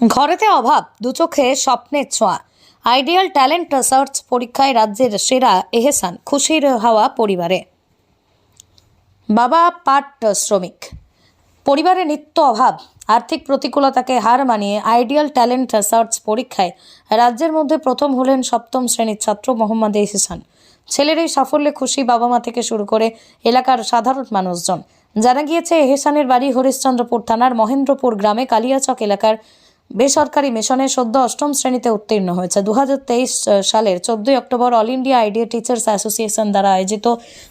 ঘরেতে অভাব, দু চোখে স্বপ্নের ছোঁয়া। আইডিয়াল ট্যালেন্ট সার্চ পরীক্ষায় রাজ্যের সেরা এহেসান, খুশির হাওয়া পরিবারে। বাবা পাট শ্রমিক। পরিবারে নিত্য অভাব, আর্থিক প্রতিকূলতাকে হার মানিয়ে আইডিয়াল ট্যালেন্ট সার্চ পরীক্ষায় রাজ্যের মধ্যে প্রথম হলেন সপ্তম শ্রেণির ছাত্র মোহাম্মদ এহসান। ছেলের এই সাফল্যে খুশি বাবা মা থেকে শুরু করে এলাকার সাধারণ মানুষজন। জানা গিয়েছে, এহসানের বাড়ি হরিশ্চন্দ্রপুর থানার মহেন্দ্রপুর গ্রামে কালিয়াচক এলাকার বেসরকারি মিশনে সদ্য অষ্টম শ্রেণীতে উত্তীর্ণ হয়েছে। দু হাজার তেইশ সালের চোদ্দই October all India idea teachers association দ্বারা আয়োজিত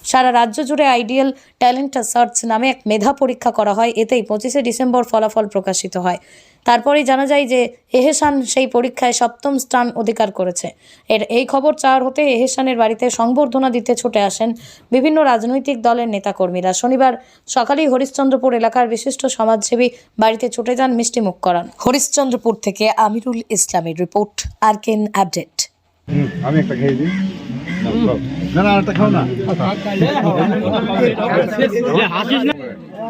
সারা রাজ্য জুড়ে আইডিয়াল ট্যালেন্ট সার্চ নামে এক মেধা পরীক্ষা করা হয়। এতেই পঁচিশে ডিসেম্বর ফলাফল প্রকাশিত হয়। তারপরেই জানা যায় যে এহেসান সেই পরীক্ষায় সপ্তম স্থান অধিকার করেছে এর এই খবর চার হতে এহেসানের বাড়িতে সংবর্ধনা দিতে ছুটে আসেন বিভিন্ন রাজনৈতিক দলের নেতাকর্মীরা শনিবার সকালেই হরিশ্চন্দ্রপুর এলাকার বিশিষ্ট সমাজসেবী বাড়িতে ছুটে যান মিষ্টিমুখ করান হরিশ্চন্দ্রপুর থেকে আমিরুল ইসলামের রিপোর্ট আরকেন আপডেট আমি একটা খেয়ে দিই না না আরেকটা খাও না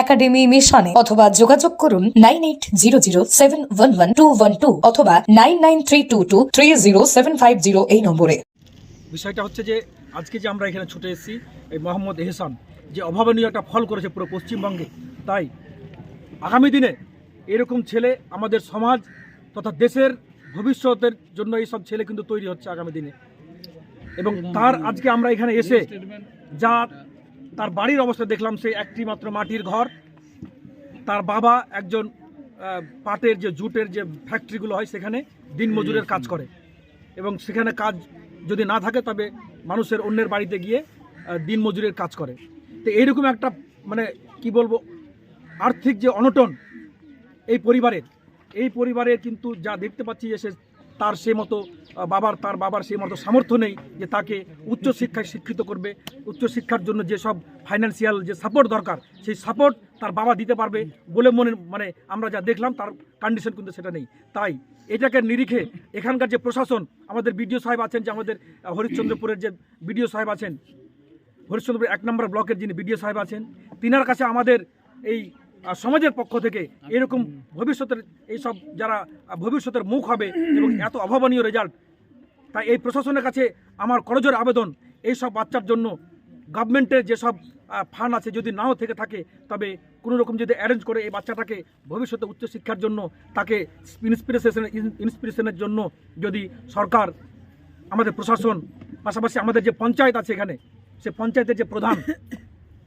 একাডেমি মিশনে অথবা যোগাযোগ করুন nine eight zero zero seven one one two one two অথবা nine nine three two two three zero seven five zero এই নম্বরে। বিষয়টা হচ্ছে যে আজকে যে আমরা এখানে ছুটে এসেছি, এই মোহাম্মদ এহসান যে অভাবনীয় একটা ফল করেছে পুরো পশ্চিমবঙ্গে, তাই আগামী দিনে এরকম ছেলে আমাদের সমাজ তথা দেশের ভবিষ্যতের জন্য এইসব ছেলে কিন্তু তৈরি হচ্ছে আগামী দিনে। এবং তার আজকে আমরা এখানে এসে যা তার বাড়ির অবস্থা দেখলাম, সে একটি মাত্র মাটির ঘর। তার বাবা একজন পাটের যে জুটের যে ফ্যাক্টরিগুলো হয় সেখানে দিনমজুরের কাজ করে। এবং সেখানে কাজ যদি না থাকে, তবে মানুষের অন্যের বাড়িতে গিয়ে দিনমজুরের কাজ করে। তো এইরকম একটা মানে কি বলব, আর্থিক যে অনটন এই পরিবারের এই পরিবারের কিন্তু যা দেখতে পাচ্ছি যে সে তার সে মতো বাবার, তার বাবার সেই মতো সামর্থ্য নেই যে তাকে উচ্চশিক্ষায় শিক্ষিত করবে। উচ্চশিক্ষার জন্য যেসব ফাইন্যান্সিয়াল যে সাপোর্ট দরকার, সেই সাপোর্ট তার বাবা দিতে পারবে বলে মনে মানে আমরা যা দেখলাম তার কন্ডিশন কিন্তু সেটা নেই। তাই এটাকে নিরিখে এখানকার যে প্রশাসন, আমাদের বিডিও সাহেব আছেন যে আমাদের হরিশ্চন্দ্রপুরের যে বিডিও সাহেব আছেন হরিশ্চন্দ্রপুর এক নম্বর ব্লকের যিনি বিডিও সাহেব আছেন, তিনার কাছে আমাদের এই সমাজের পক্ষ থেকে এরকম ভবিষ্যতের এইসব যারা ভবিষ্যতের মুখ হবে এবং এত অভাবনীয় রেজাল্ট তাই এই প্রশাসনের কাছে আমার করজোর আবেদন এই সব বাচ্চার জন্য গভর্নমেন্টের যেসব ফান্ড আছে যদি নাও থেকে থাকে তবে কোনো রকম যদি অ্যারেঞ্জ করে এই বাচ্চাটাকে ভবিষ্যতে উচ্চশিক্ষার জন্য তাকে ইন্সপিরেশন ইন্সপিরেশনের জন্য যদি সরকার আমাদের প্রশাসন পাশাপাশি আমাদের যে পঞ্চায়েত আছে এখানে সে পঞ্চায়েতের যে প্রধান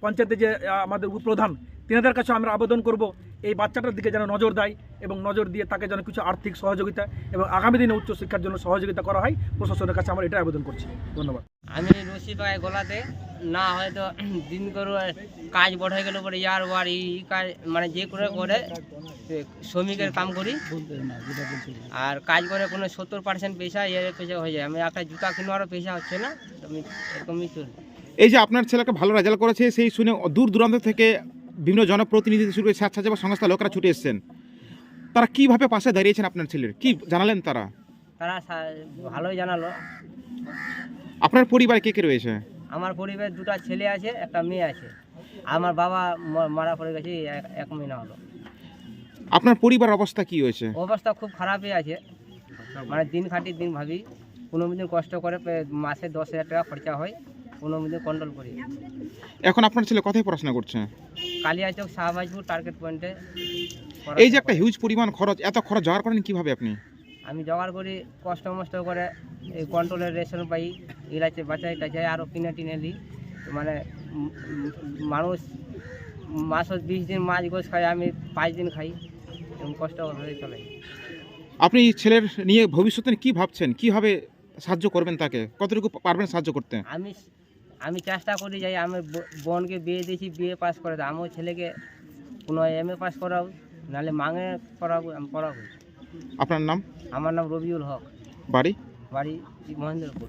পঞ্চায়েতের যে আমাদের উপপ্রধান তিনাদের কাছে আমরা আবেদন করব এই বাচ্চাটার দিকে যেন নজর দেয় এবং নজর দিয়ে তাকে যেন কিছু আর্থিক সহযোগিতা এবং আগামী দিনে উচ্চশিক্ষার জন্য সহযোগিতা করা হয় প্রশাসনের কাছে আমরা এটা আবেদন করছি। ধন্যবাদ। আমি রশি পাই গলাতে না হয়তো দিন করে কাজ বড় গেলে পরে ইয়ার ওয়ার এই কাজ মানে যে করে করে শ্রমিকের কাম করি। আর কাজ করে কোনো সত্তর পার্সেন্ট পয়সা এর পয়সা হয়ে যায়। আমি একটা জুতা কিনবারও পেশা হচ্ছে না আমি এরকমই চলি। এই যে আপনার ছেলেকে ভালো রেজাল্ট করেছে সেই শুনে দূর দূরান্ত থেকে বিভিন্ন জনপ্রতিনিধি শুরু করে স্বেচ্ছাসেবা সংস্থা লোকেরা ছুটে এসেছেন। তারা কীভাবে পাশে দাঁড়িয়েছেন আপনার ছেলের? কি জানালেন তারা? তারা ভালোই জানালো। আপনার পরিবারে কে কে রয়েছে? আমার পরিবার দুটো ছেলে আছে একটা মেয়ে আছে। আমার বাবা মারা পড়ে গেছে এক এক মহিনা হলো। আপনার পরিবার অবস্থা কি হয়েছে? অবস্থা খুব খারাপই আছে। মানে দিন খাটি দিন ভাবি কোনো দিন কষ্ট করে মাসে দশ হাজার টাকা খরচা হয়। কোনো দিন কন্ট্রোল করি। এখন আপনার ছেলে কোথায় পড়াশোনা করছে? কালিয়াচক শাহবাজপুর টার্গেট পয়েন্টে এই যে একটা হিউজ পরিমাণ খরচ এত খরচ জোগাড় করেন কীভাবে আপনি? আমি জোগাড় করি কষ্ট মষ্ট করে এই কন্ট্রোলের রেশন পাই ইলাচে বাঁচাই টাচাই আরও কিনে টিনে দিই। মানে মানুষ মাসত বিশ দিন মাছ গোছ খাই আমি পাঁচ দিন খাই এরকম কষ্ট হয়ে চলে। আপনি ছেলের নিয়ে ভবিষ্যতে কি ভাবছেন? কীভাবে সাহায্য করবেন তাকে? কতটুকু পারবেন সাহায্য করতে? আমি আমি চেষ্টা করি যাই আমি বোনকে বিয়ে দিয়েছি বিয়ে পাস করে আমার ছেলেকে কোনো এম এ পাস করাবো নাহলে মাঙে করাবো আমি করাবো আপনার নাম? আমার নাম রবিউল হক। বাড়ি? বাড়ি মহেন্দ্রপুর।